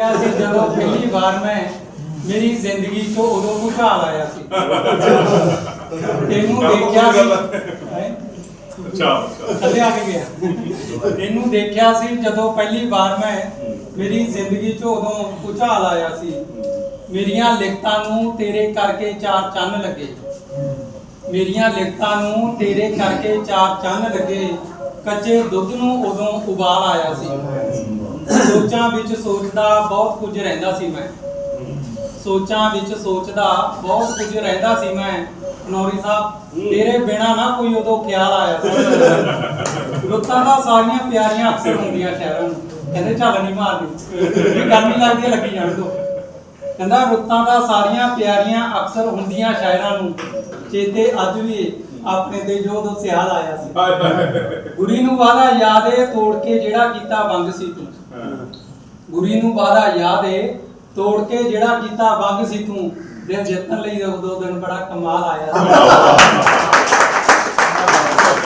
ਕਿਹਾ ਸੀ ਜਦੋਂ ਪਹਿਲੀ ਵਾਰ ਮੈਂ ਮੇਰੀ ਜ਼ਿੰਦਗੀ 'ਚ ਉਦੋਂ ਭੁਚਾਲ ਆਇਆ ਸੀ। ਤੈਨੂੰ ਦੇਖਿਆ ਸੀ? ਅੱਛਾ ਥੱਲੇ ਆ ਗਿਆ। ਤੈਨੂੰ ਦੇਖਿਆ ਸੀ ਜਦੋਂ ਪਹਿਲੀ ਵਾਰ ਮੈਂ ਮੇਰੀ ਜ਼ਿੰਦਗੀ 'ਚ ਉਦੋਂ ਭੁਚਾਲ ਆਇਆ ਸੀ। ਮੇਰੀਆਂ ਲਿਖਤਾਂ ਨੂੰ ਤੇਰੇ ਕਰਕੇ ਚਾਰ ਚੰਨ ਲੱਗੇ। ਮੇਰੀਆਂ ਲਿਖਤਾਂ ਨੂੰ ਤੇਰੇ ਕਰਕੇ ਚਾਰ ਚੰਨ ਲੱਗੇ। ਕੱਚੇ ਦੁੱਧ ਨੂੰ ਉਦੋਂ ਉਬਾਲ ਆਇਆ ਸੀ। ਸੋਚਾਂ ਵਿੱਚ ਸੋਚਦਾ ਬਹੁਤ ਕੁਝ ਰਹਿੰਦਾ ਸੀ ਮੈਂ। ਸੋਚਾਂ ਵਿੱਚ ਸੋਚਦਾ ਬਹੁਤ ਕੁਝ ਰਹਿੰਦਾ ਸੀ ਮੈਂ। ਨੌਰੀ ਸਾਹਿਬ ਤੇਰੇ ਬਿਨਾ ਨਾ ਕੋਈ ਉਦੋਂ ਖਿਆਲ ਆਇਆ ਰੁੱਤਾਂ ਦਾ ਸਾਰੀਆਂ ਪਿਆਰੀਆਂ ਅਕਸਰ ਹੁੰਦੀਆਂ ਸ਼ਹਿਰਾਂ ਨੂੰ। ਕਹਿੰਦੇ ਚੱਲ ਨਹੀਂ ਮਾਰਦੀ ਇਹ ਗਰਮੀ ਲੱਗਦੀ ਹੈ, ਲੱਗੀ ਜਾਣ ਦੋ। ਕਹਿੰਦਾ ਰੁੱਤਾਂ ਦਾ ਸਾਰੀਆਂ ਪਿਆਰੀਆਂ ਅਕਸਰ ਹੁੰਦੀਆਂ ਸ਼ਾਇਰਾਂ ਨੂੰ। ਚੇਤੇ ਅੱਜ ਵੀ ਆਪਣੇ ਤੇ ਜੋ ਉਦੋਂ ਸਿਆਲ ਆਇਆ ਸੀ। ਗੁਰੀ ਨੂੰ ਵਾਦਾ ਯਾਦ ਏ ਤੋੜ ਕੇ ਜਿਹੜਾ ਕੀਤਾ ਵੰਗ ਸੀ ਤੂੰ। ਗੁਰੀ ਨੂੰ ਵਾਦਾ ਯਾਦ ਏ, ਤੋੜ ਕੇ ਜਿਹੜਾ ਕੀਤਾ ਵੰਗ ਸੀ ਤੂੰ ਦਿਨ ਜਿੱਤਣ ਲਈ ਉਦੋਂ ਦਿਨ ਬੜਾ ਕਮਾਲ ਆਇਆ।